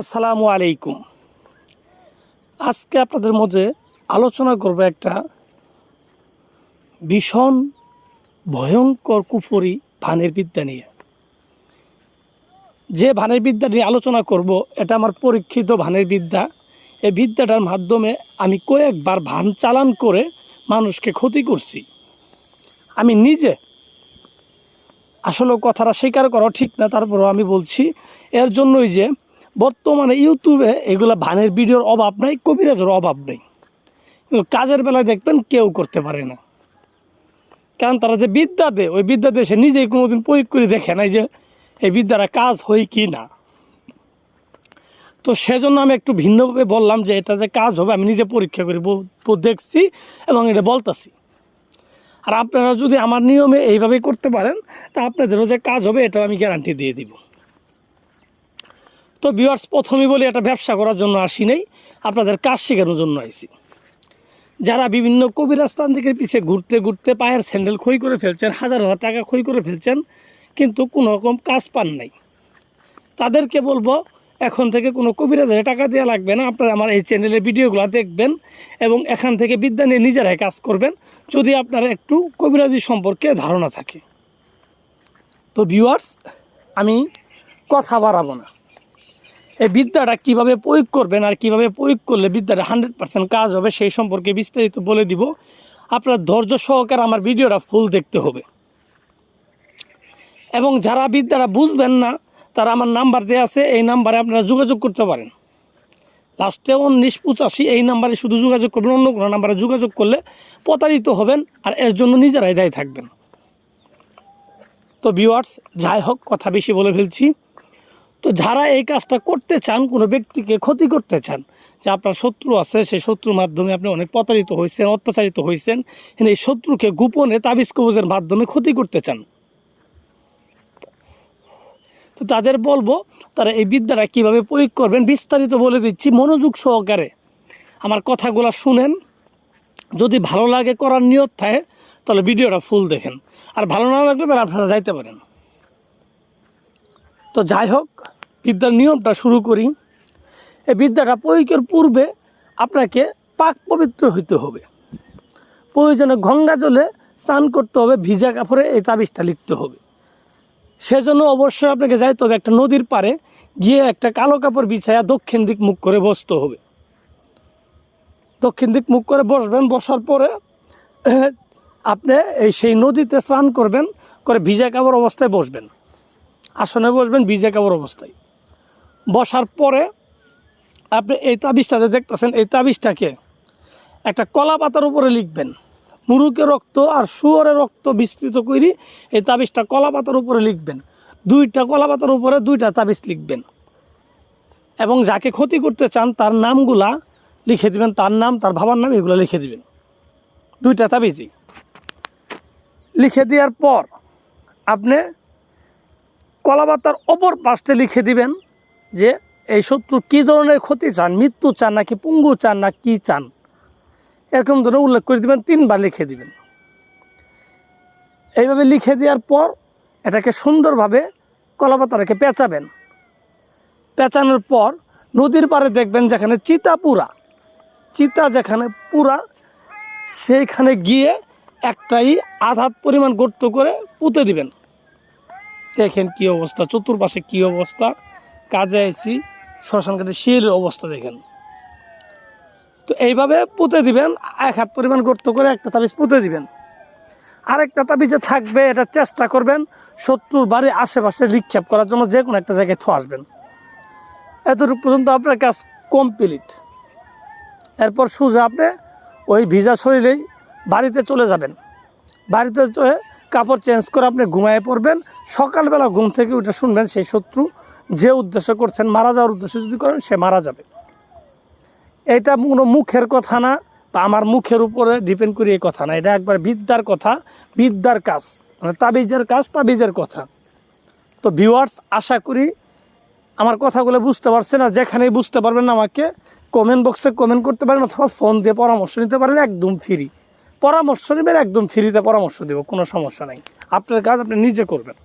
আসসালামু আলাইকুম। আজকে আপনাদের মধ্যে আলোচনা করব একটা ভীষণ ভয়ঙ্কর কুফরি ভানের বিদ্যা নিয়ে। যে ভানের বিদ্যা নিয়ে আলোচনা করব, এটা আমার পরীক্ষিত ভানের বিদ্যা। এই বিদ্যাটার মাধ্যমে আমি কয়েকবার ভান চালান করে মানুষকে ক্ষতি করছি। আমি নিজে আসলে কথাটা স্বীকার করা ঠিক না, তারপরেও আমি বলছি, এর জন্যই যে বর্তমানে ইউটিউবে এগুলো ভানের ভিডিওর অভাব নাই, কবিরাজের অভাব নেই। কাজের বেলায় দেখবেন কেউ করতে পারে না। কারণ তারা যে বিদ্যা দেয়, ওই বিদ্যা দিয়ে সে নিজেই কোনোদিন প্রয়োগ করে দেখে নাই যে এই বিদ্যাটা কাজ হয় কি না। তো সেজন্য আমি একটু ভিন্নভাবে বললাম যে এটা যে কাজ হবে, আমি নিজে পরীক্ষা করে দেখছি এবং এটা বলতাছি। আর আপনারা যদি আমার নিয়মে এইভাবে করতে পারেন, তা আপনাদেরও যে কাজ হবে, এটাও আমি গ্যারান্টি দিয়ে দিব। তো ভিউয়ার্স প্রথমেই বলি এটা ব্যবসা করার জন্য আসি নাই, আপনাদের কাজ শেখানোর জন্য আইছি। যারা বিভিন্ন কবিরাস্তান থেকে পিছিয়ে ঘুরতে ঘুরতে পায়ের স্যান্ডেল ক্ষয় করে ফেলছেন, হাজার হাজার টাকা ক্ষয় করে ফেলছেন, কিন্তু কোনো রকম কাজ পান নাই। তাদেরকে বলব, এখন থেকে কোনো কবিরাজের টাকা দেওয়া লাগবে না, আপনারা আমার এই চ্যানেলের ভিডিওগুলো দেখবেন এবং এখান থেকে বিদ্যা নিয়ে নিজেরাই কাজ করবেন, যদি আপনারা একটু কবিরাজি সম্পর্কে ধারণা থাকে। তো ভিউয়ার্স আমি কথা বাড়াবো না। এই বিদ্যাটা কীভাবে প্রয়োগ করবেন আর কীভাবে প্রয়োগ করলে বিদ্যাটা হান্ড্রেড পার্সেন্ট কাজ হবে, সেই সম্পর্কে বিস্তারিত বলে দিব। আপনার ধৈর্য সহকারে আমার ভিডিওটা ফুল দেখতে হবে। এবং যারা বিদ্যাটা বুঝবেন না, তারা আমার নাম্বার দেওয়া আছে, এই নাম্বারে আপনারা যোগাযোগ করতে পারেন। লাস্টে উনিশ পঁচাশি, এই নাম্বারে শুধু যোগাযোগ করবেন, অন্য কোনো নাম্বারে যোগাযোগ করলে প্রতারিত হবেন আর এর জন্য নিজেরাই দায়ী থাকবেন। তো ভিউয়ার্স যাই হোক, কথা বেশি বলে ফেলছি। তো যারা এই কাজটা করতে চান, কোনো ব্যক্তিকে ক্ষতি করতে চান, যে আপনার শত্রু আছে, সেই শত্রুর মাধ্যমে আপনি অনেক প্রতারিত হয়েছেন অত্যাচারিত হয়েছেন কিন্তু এই শত্রুকে গোপনে তাবিজ কবজের মাধ্যমে ক্ষতি করতে চান। তো তাদের বলব, তারা এই বিদ্যাটা কীভাবে প্রয়োগ করবেন, বিস্তারিত বলে দিচ্ছি মনোযোগ সহকারে। আমার কথাগুলো শুনেন। যদি ভালো লাগে করার নিয়ত থাকে, তাহলে ভিডিওটা ফুল দেখেন। আর ভালো না লাগলে তাহলে আপনারা যাইতে পারেন। তো যাই হোক বিদ্যার নিয়মটা শুরু করি। এই বিদ্যাটা প্রয়োগের পূর্বে আপনাকে পাক পবিত্র হইতে হবে। প্রয়োজনে গঙ্গা জলে স্নান করতে হবে, ভিজা কাপড়ে এই তাবিজটা লিখতে হবে। সেজন্য অবশ্যই আপনাকে যাইতে হবে একটা নদীর পারে গিয়ে একটা কালো কাপড় বিছায়া দক্ষিণ দিক মুখ করে বসতে হবে। দক্ষিণ দিক মুখ করে বসবেন, বসার পরে আপনি এই সেই নদীতে স্নান করবেন, করে ভিজা কাপড় অবস্থায় বসবেন। আসনে বসবেন, ভিজা কাপড় অবস্থায়। বসার পরে আপনি এই তাবিজটাতে দেখতেছেন, এই তাবিজটাকে একটা কলা পাতার উপরে লিখবেন। মুরুকে রক্ত আর শুয়োরের রক্ত বিস্তৃত করি এই তাবিজটা কলা পাতার উপরে লিখবেন। দুইটা কলা পাতার উপরে দুইটা তাবিজ লিখবেন। এবং যাকে ক্ষতি করতে চান, তার নামগুলা লিখে দিবেন, তার নাম, তার বাবার নাম, এগুলো লিখে দিবেন। দুইটা তাবিজই। লিখে দেওয়ার পর আপনি কলাপাতার অপর পাশে লিখে দিবেন। যে এই শত্রু কী ধরনের ক্ষতি চান? মৃত্যু চান নাকি পুঙ্গু চান না কি চান? এরকম ধরনের উল্লেখ করে দিবেন, তিনবার লিখে দিবেন। এইভাবে লিখে দেওয়ার পর এটাকে সুন্দরভাবে কলাপাতা রেখে পেঁচাবেন। পেঁচানোর পর নদীর পাড়ে দেখবেন যেখানে চিতা পুরা চিতা যেখানে পুরা, সেইখানে গিয়ে একটাই আধাত পরিমাণ গর্ত করে পুঁতে দিবেন। দেখেন কি অবস্থা, চতুর্পাশে কি অবস্থা। কাজে আইছি শ্মশান কাটে শিলের অবস্থা দেখেন। তো এইভাবে পুঁতে দিবেন, এক হাত পরিমাণ গর্ত করে একটা তাবিজ পুঁতে দিবেন। আরেকটা তাবিজে থাকবে, এটা চেষ্টা করবেন শত্রুর বাড়ির আশেপাশে নিক্ষেপ করার জন্য যে কোনো একটা জায়গায় থো আসবেন। এতটুকু পর্যন্ত আপনার কাজ কমপ্লিট। এরপর সোজা আপনি ওই ভিজা শরীরেই বাড়িতে চলে যাবেন। বাড়িতে চলে কাপড় চেঞ্জ করে আপনি ঘুমায় পড়বেন। সকালবেলা ঘুম থেকে উঠে শুনবেন সেই শত্রু যে উদ্দেশ্য করছেন মারা যাওয়ার উদ্দেশ্য যদি করেন, সে মারা যাবে। এটা কোনো মুখের কথা না বা আমার মুখের উপরে ডিপেন্ড করি এই কথা না। এটা একবার বিদ্যার কথা, বিদ্যার কাজ। মানে তাবিজের কাজ, তাবিজের কথা। তো ভিউয়ার্স আশা করি আমার কথাগুলো বুঝতে পারছেন আর যেখানেই বুঝতে পারবেন আমাকে কমেন্ট বক্সে কমেন্ট করতে পারেন অথবা ফোন দিয়ে পরামর্শ নিতে পারেন, একদম ফ্রি পরামর্শ নেবেন, একদম ফ্রিতে পরামর্শ দেবো, কোনো সমস্যা নাই। আপনার কাজ আপনি নিজে করবেন।